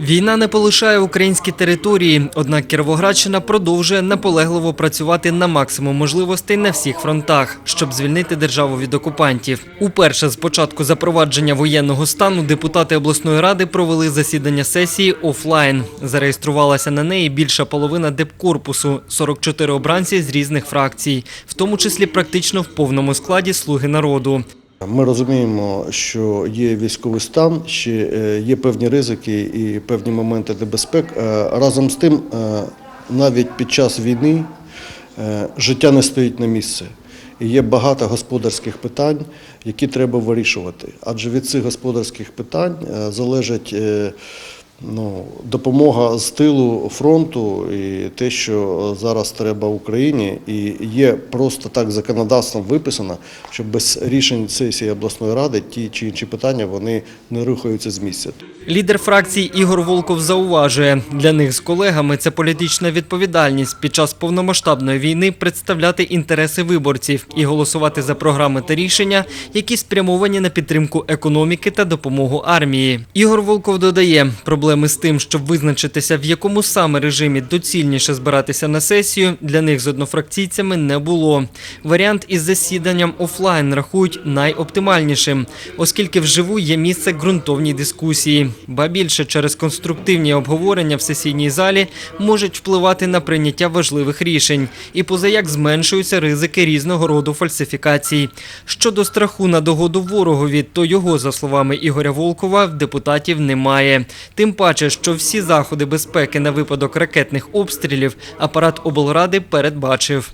Війна не полишає українські території, однак Кіровоградщина продовжує наполегливо працювати на максимум можливостей на всіх фронтах, щоб звільнити державу від окупантів. Уперше з початку запровадження воєнного стану депутати обласної ради провели засідання сесії офлайн. Зареєструвалася на неї більша половина депкорпусу – 44 обранці з різних фракцій, в тому числі практично в повному складі слуги народу. Ми розуміємо, що є військовий стан, ще е, є певні ризики і певні моменти небезпек. Е, Разом з тим, е, навіть під час війни життя не стоїть на місці. І є багато господарських питань, які треба вирішувати. Адже від цих господарських питань залежить ну, допомога з тилу фронту і те, що зараз треба Україні, і є просто так законодавством виписано, що без рішень сесії обласної ради ті чи інші питання вони не рухаються з місця. Лідер фракції Ігор Волков зауважує, для них з колегами це політична відповідальність під час повномасштабної війни представляти інтереси виборців і голосувати за програми та рішення, які спрямовані на підтримку економіки та допомогу армії. Ігор Волков додає, проблеми з тим, щоб визначитися, в якому саме режимі доцільніше збиратися на сесію, для них з однофракційцями не було. Варіант із засіданням офлайн рахують найоптимальнішим, оскільки вживу є місце ґрунтовній дискусії. Ба більше через конструктивні обговорення в сесійній залі можуть впливати на прийняття важливих рішень і позаяк зменшуються ризики різного роду фальсифікацій. Щодо страху на догоду ворогові, то його, за словами Ігоря Волкова, в депутатів немає. Тим паче, що всі заходи безпеки на випадок ракетних обстрілів апарат облради передбачив.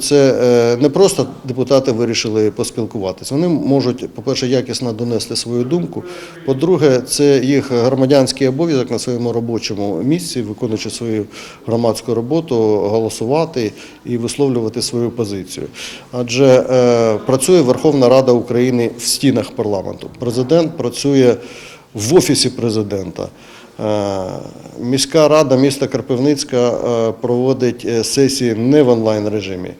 Це е, не просто депутати вирішили поспілкуватися. Вони можуть, по-перше, якісно донести свою думку. По-друге, це їх громадянський обов'язок на своєму робочому місці, виконуючи свою громадську роботу, голосувати і висловлювати свою позицію. Адже е, працює Верховна Рада України в стінах парламенту. Президент працює в офісі президента. Е, Міська рада міста Карпивницька е, проводить е, сесії не в онлайн режимі.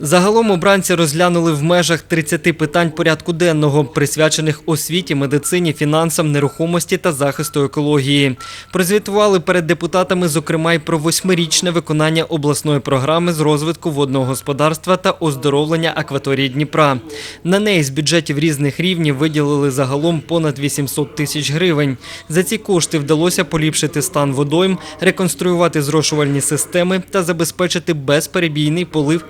Загалом обранці розглянули в межах 30 питань порядку денного, присвячених освіті, медицині, фінансам, нерухомості та захисту екології. Прозвітували перед депутатами, зокрема, й про восьмирічне виконання обласної програми з розвитку водного господарства та оздоровлення акваторії Дніпра. На неї з бюджетів різних рівнів виділили загалом понад 800 тисяч гривень. За ці кошти вдалося поліпшити стан водойм, реконструювати зрошувальні системи та забезпечити безперебійний полив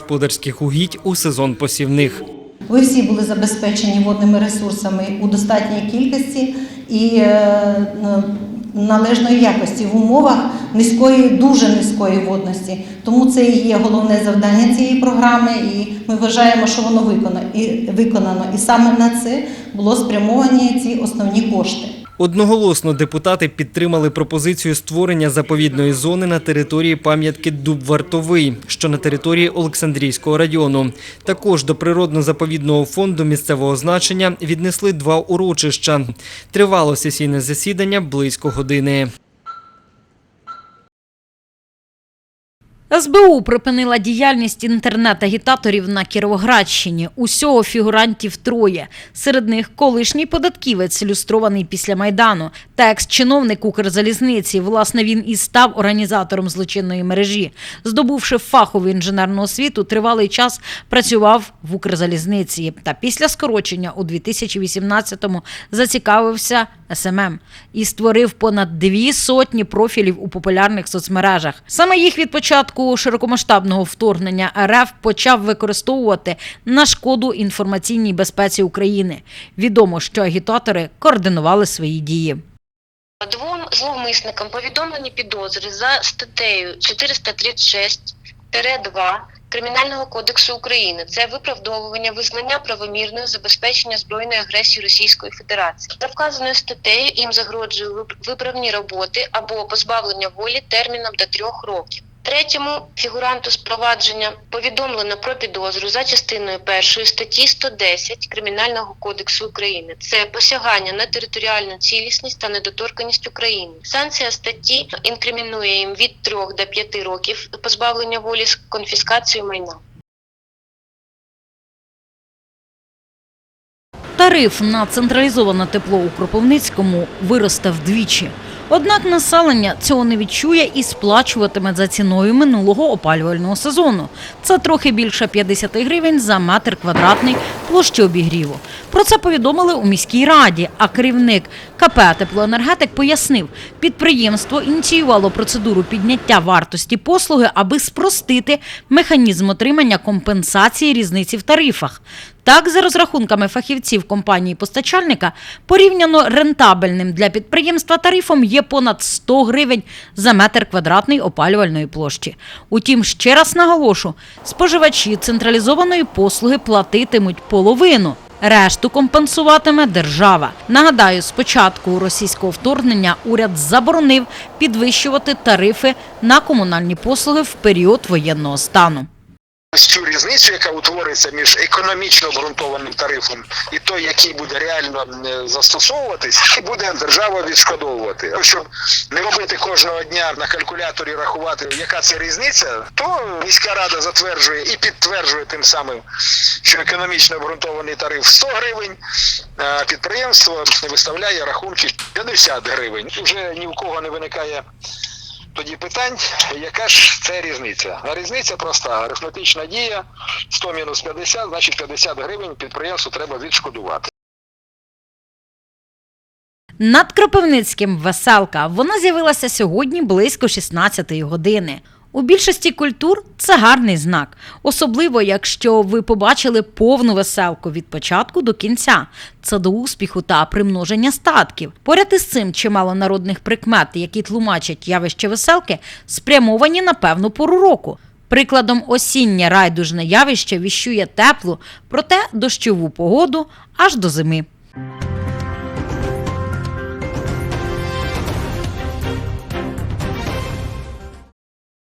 сільськогосподарських угідь у сезон посівних. Ви всі були забезпечені водними ресурсами у достатній кількості і е, належної якості в умовах низької, дуже низької водності. Тому це і є головне завдання цієї програми, і ми вважаємо, що воно виконано. І, виконано. і саме на це було спрямовані ці основні кошти. Одноголосно депутати підтримали пропозицію створення заповідної зони на території пам'ятки Дуб Вартовий, що на території Олександрійського району. Також до природно-заповідного фонду місцевого значення віднесли два урочища. Тривало сесійне засідання близько години. СБУ припинила діяльність інтернет-агітаторів на Кіровоградщині. Усього фігурантів троє. Серед них колишній податківець, люстрований після Майдану, та екс-чиновник Укрзалізниці. Власне, він і став організатором злочинної мережі. Здобувши фахову інженерну освіту, тривалий час працював в Укрзалізниці. Та після скорочення у 2018-му зацікавився СММ і створив понад дві сотні профілів у популярних соцмережах. Саме їх від початку широкомасштабного вторгнення РФ почав використовувати на шкоду інформаційній безпеці України. Відомо, що агітатори координували свої дії. Двом зловмисникам повідомлені підозри за статтею 436-2 Кримінального кодексу України. Це виправдовування визнання правомірного забезпечення збройної агресії Російської Федерації. За вказаною статтею їм загрожує вип- виправні роботи або позбавлення волі терміном до трьох років. Третьому фігуранту спровадження повідомлено про підозру за частиною першої статті 110 Кримінального кодексу України. Це посягання на територіальну цілісність та недоторканність України. Санкція статті інкримінує їм від 3 до 5 років позбавлення волі з конфіскацією майна. Тариф на централізоване тепло у Кропивницькому виросте вдвічі. Однак населення цього не відчує і сплачуватиме за ціною минулого опалювального сезону. Це трохи більше 50 гривень за метр квадратний площі обігріву. Про це повідомили у міській раді. А керівник КП «Теплоенергетик» пояснив, підприємство ініціювало процедуру підняття вартості послуги, аби спростити механізм отримання компенсації різниці в тарифах. Так, за розрахунками фахівців компанії постачальника, порівняно рентабельним для підприємства тарифом є понад 100 гривень за метр квадратний опалювальної площі. Утім, ще раз наголошу, споживачі централізованої послуги платитимуть половину. Решту компенсуватиме держава. Нагадаю, з початку російського вторгнення уряд заборонив підвищувати тарифи на комунальні послуги в період воєнного стану. Ось цю різницю, яка утвориться між економічно обґрунтованим тарифом і той, який буде реально застосовуватись, і буде держава відшкодовувати. Щоб не робити кожного дня на калькуляторі рахувати, яка це різниця, то міська рада затверджує і підтверджує тим самим, що економічно обґрунтований тариф 100 гривень, а підприємство виставляє рахунки 50 гривень. Вже ні в кого не виникає тоді питань, яка ж це різниця? А різниця проста. Арифметична дія 100 мінус 50, значить 50 гривень підприємству треба відшкодувати. Над Кропивницьким веселка. Вона з'явилася сьогодні близько 16-ї години. У більшості культур це гарний знак, особливо якщо ви побачили повну веселку від початку до кінця. Це до успіху та примноження статків. Поряд із цим чимало народних прикмет, які тлумачать явище веселки, спрямовані на певну пору року. Прикладом осіннє райдужне явище віщує теплу, проте дощову погоду аж до зими.